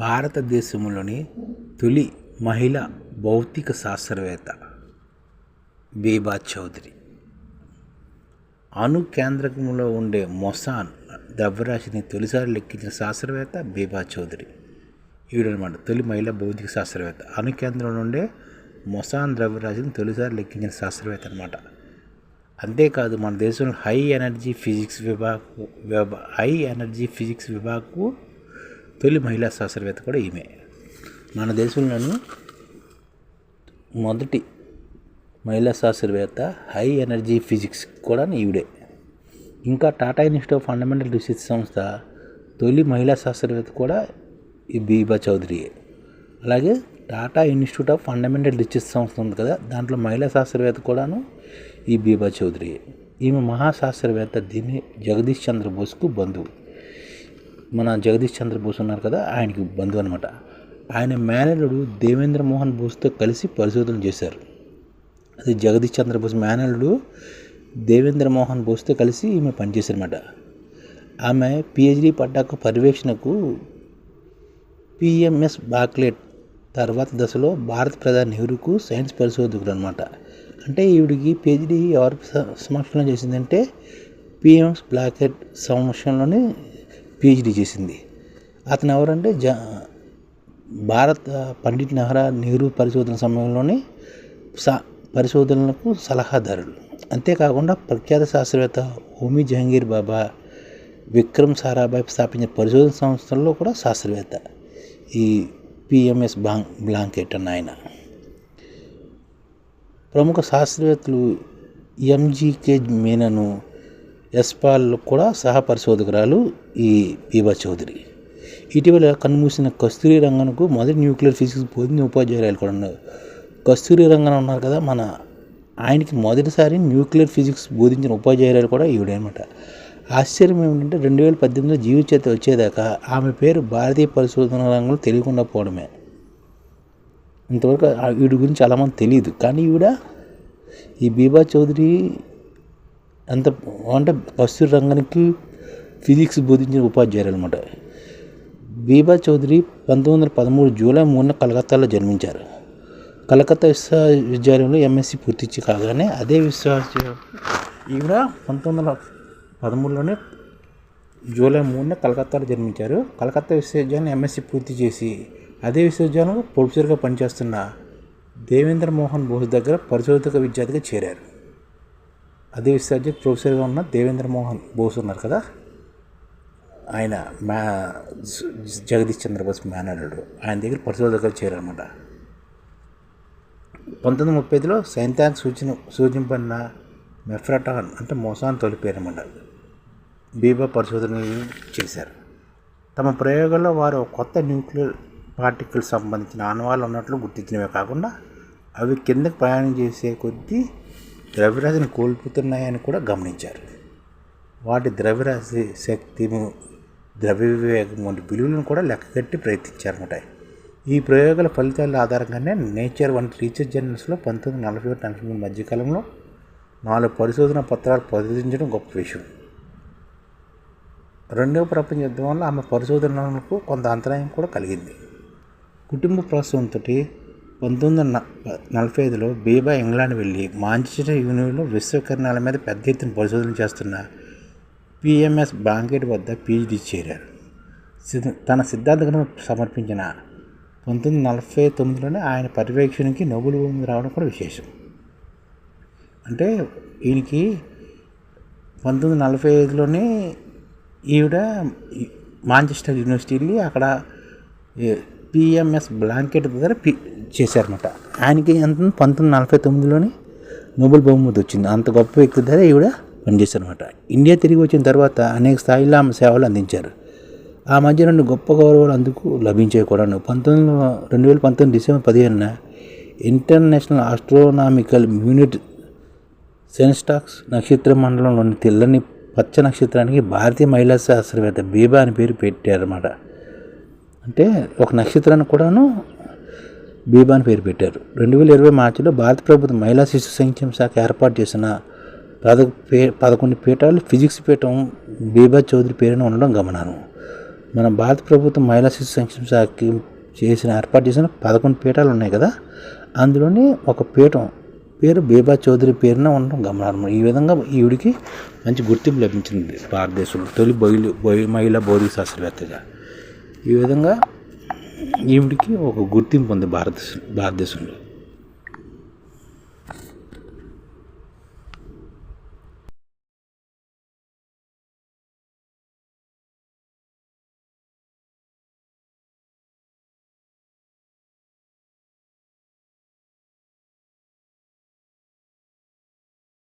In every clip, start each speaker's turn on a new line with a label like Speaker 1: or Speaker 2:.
Speaker 1: భారతదేశంలోని తొలి మహిళ భౌతిక శాస్త్రవేత్త బీబా చౌదరి. అణు కేంద్రకంలో ఉండే మొసాన్ ద్రవ్యరాశిని తొలిసారి లెక్కించిన శాస్త్రవేత్త బీబా చౌదరి. ఈవిడనమాట తొలి మహిళ భౌతిక శాస్త్రవేత్త. అణు కేంద్రంలో ఉండే మొసాన్ ద్రవ్యరాశిని తొలిసారి లెక్కించిన శాస్త్రవేత్త అనమాట అంతేకాదు మన దేశంలో హై ఎనర్జీ ఫిజిక్స్ విభాగ్ హై ఎనర్జీ ఫిజిక్స్ విభాగ్కు తొలి మహిళా శాస్త్రవేత్త కూడా ఈమె. మన దేశంలోనూ మొదటి మహిళా శాస్త్రవేత్త హై ఎనర్జీ ఫిజిక్స్ కూడా ఈవిడే. ఇంకా Tata institute of fundamental research సంస్థ తొలి మహిళా శాస్త్రవేత్త కూడా ఈ బీబా చౌదరియే. అలాగే Tata institute of fundamental research సంస్థ ఉంది కదా దాంట్లో మహిళా శాస్త్రవేత్త కూడాను ఈ బీబా చౌదరియే. ఈమె మహాశాస్త్రవేత్త దీని జగదీష్ చంద్ర బోస్కు బంధువు. మన జగదీష్ చంద్ర బోస్ ఉన్నారు కదా ఆయనకి బంధువు అనమాట ఆయన మేనలుడు దేవేంద్ర మోహన్ బోస్తో కలిసి పరిశోధన చేశారు. అది జగదీష్ చంద్ర బోస్ మేనలుడు దేవేంద్ర మోహన్ బోస్తో కలిసి ఈమె పనిచేశారన్నమాట. ఆమె పిహెచ్డి పడ్డాక పర్యవేక్షణకు పిఎంఎస్ బాక్లెట్ తర్వాత దశలో భారత ప్రధాని నెహ్రూకు సైన్స్ పరిశోధకుడు అనమాట అంటే ఈవిడికి పిహెచ్డి ఎవరి సమక్షంలో చేసిందంటే పిఎంఎస్ బ్లాకెట్ సమక్షంలోనే పిహెచ్డి చేసింది. అతను ఎవరంటే జ భారత పండిట్ నెహ్రా నెహ్రూ పరిశోధన సమయంలోనే సా పరిశోధనలకు సలహాదారులు. అంతేకాకుండా ప్రఖ్యాత శాస్త్రవేత్త హోమీ జహంగీర్ బాబా విక్రమ్ సారాభాయ్ స్థాపించిన పరిశోధన సంస్థల్లో కూడా శాస్త్రవేత్త. ఈ పిఎంఎస్ బాంక్ బ్లాంకెట్ అన్న ఆయన. ప్రముఖ శాస్త్రవేత్తలు ఎంజీకే మీనను యస్పాల్ కూడా సహ పరిశోధకురాలు ఈ బీబా చౌదరి. ఇటీవల కన్నుమూసిన కస్తూరి రంగన్కు మొదటి న్యూక్లియర్ ఫిజిక్స్ బోధించిన ఉపాధ్యాయురాలు కూడా ఉన్నారు. కస్తూరి రంగన్ ఉన్నారు కదా మన ఆయనకి మొదటిసారి న్యూక్లియర్ ఫిజిక్స్ బోధించిన ఉపాధ్యాయురాలు కూడా ఈవిడనమాట ఆశ్చర్యం ఏమిటంటే రెండు వేల పద్దెనిమిదిలో జీవిత చేత వచ్చేదాకా ఆమె పేరు భారతీయ పరిశోధన రంగంలో తెలియకుండా పోవడమే. ఇంతవరకు వీడి గురించి చాలామంది తెలియదు కానీ ఈవిడ ఈ బీబా చౌదరి అంత అంటే కస్తూరి రంగానికి ఫిజిక్స్ బోధించిన ఉపాధ్యాయులు అనమాట బీబా చౌదరి పంతొమ్మిది వందల పదమూడు జూలై మూడున కలకత్తాలో జన్మించారు. కలకత్తా విశ్వవిద్యాలయంలో ఎంఎస్సి పూర్తి కాగానే అదే విశ్వవిద్యాలయం ఈవిడ పంతొమ్మిది వందల పదమూడులోనే జూలై మూడున కలకత్తాలో జన్మించారు. కలకత్తా విశ్వవిద్యాలయం ఎంఎస్సి పూర్తి చేసి అదే విశ్వవిద్యాలయంలో ప్రొఫెసర్గా పనిచేస్తున్న దేవేంద్ర మోహన్ బోస్ దగ్గర పరిశోధక విద్యార్థిగా చేరారు. అదే విశ్వవిద్యాలయం ప్రొఫెసర్గా ఉన్న దేవేంద్ర మోహన్ బోస్ ఉన్నారు కదా? ఆయన మ్యా జగదీష్ చంద్రబోస్ మేనల్లుడు ఆయన దగ్గర పరిశోధకులు చేరారన్నమాట. పంతొమ్మిది ముప్పై ఐదులో సైంతాక్ సూచన సూచింపడిన మెఫ్రటాన్ అంటే మోసాన్ తొలిపేరన్నమాట. బీబా పరిశోధనలు చేశారు. తమ ప్రయోగాల్లో వారు కొత్త న్యూక్లియర్ పార్టికల్స్ సంబంధించిన ఆనవాళ్ళు ఉన్నట్లు గుర్తించినవే కాకుండా అవి కిందకి ప్రయాణం చేసే కొద్దీ ద్రవ్యరాశిని కోల్పోతున్నాయని కూడా గమనించారు. వాటి ద్రవ్యరాశి శక్తి ద్రవ్య వంటి విలువలను కూడా లెక్కగట్టి ప్రయత్నించారన్నమాట. ఈ ప్రయోగాల ఫలితాల ఆధారంగానే నేచర్ వంటి రీసెర్చ్ జర్నల్స్లో పంతొమ్మిది నలభై ఒకటి నలభై మూడు మధ్యకాలంలో నాలుగు పరిశోధన పత్రాలు ప్రదర్శించడం గొప్ప విషయం. రెండవ ప్రపంచ యుద్ధం వల్ల ఆమె పరిశోధనలకు కొంత అంతరాయం కూడా కలిగింది. కుటుంబ ప్రోత్సాహంతో పంతొమ్మిది వందల నలభై ఐదులో బీబా ఇంగ్లాండ్ వెళ్ళి మాంచెస్టర్ యూనివర్లో విశ్వకరణాల మీద పెద్ద ఎత్తున పరిశోధన చేస్తున్న పిఎంఎస్ బ్లాంకెట్ వద్ద పీహెచ్డీ చేరారు. తన సిద్ధాంత సమర్పించిన పంతొమ్మిది నలభై తొమ్మిదిలోనే ఆయన పర్యవేక్షణకి నోబుల్ బహుమతి రావడం కూడా విశేషం. అంటే ఈయనకి పంతొమ్మిది నలభై ఐదులోనే ఈవిడ మాంచెస్టర్ యూనివర్సిటీ వెళ్ళి అక్కడ పిఎంఎస్ బ్లాంకెట్ దగ్గర పి చేశారన్నమాట. ఆయనకి ఎంత? పంతొమ్మిది నలభై తొమ్మిదిలోనే నోబెల్ బహుమతి వచ్చింది. అంత గొప్ప వ్యక్తి దగ్గర ఈవిడ పనిచేశారనమాట ఇండియా తిరిగి వచ్చిన తర్వాత అనేక స్థాయిలో ఆమె సేవలు అందించారు. ఆ మధ్య రెండు గొప్ప గౌరవాలు అందుకు లభించాయి కూడా పంతొమ్మిది రెండు వేల పంతొమ్మిది డిసెంబర్ పదిహేనున ఇంటర్నేషనల్ ఆస్ట్రోనామికల్ యూనిట్ సెన్స్టాక్స్ నక్షత్ర మండలంలోని తెల్లని పచ్చ నక్షత్రానికి భారతీయ మహిళా శాస్త్రవేత్త బీబా అని పేరు పెట్టారన్నమాట. అంటే ఒక నక్షత్రాన్ని కూడాను బీబా అని పేరు పెట్టారు. రెండు వేల ఇరవై మార్చిలో భారత ప్రభుత్వం మహిళా శిశు సంక్షేమ శాఖ ఏర్పాటు చేసిన పద పే పదకొండు పీఠాలు ఫిజిక్స్ పీఠం బీబా చౌదరి పేరున ఉండడం గమనాను మన భారత ప్రభుత్వం మహిళా శిశు సంక్షేమ శాఖకి చేసిన ఏర్పాటు చేసిన పదకొండు పీఠాలు ఉన్నాయి కదా? అందులోనే ఒక పీఠం పేరు బీబా చౌదరి పేరున ఉండడం గమనార్హం. ఈ విధంగా ఈవిడికి మంచి గుర్తింపు లభించింది భారతదేశంలో. తొలి బయలు బయ మహిళా భౌతిక శాస్త్రవేత్తగా. ఈ విధంగా ఈవిడికి ఒక గుర్తింపు ఉంది భారతదేశం భారతదేశంలో.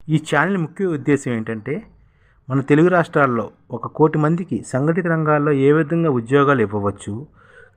Speaker 1: ఈ ఛానల్ ముఖ్య ఉద్దేశం ఏంటంటే మన తెలుగు రాష్ట్రాల్లో ఒక కోటి మందికి సంఘటిత రంగాల్లో ఏ విధంగా ఉద్యోగాలు ఇవ్వవచ్చు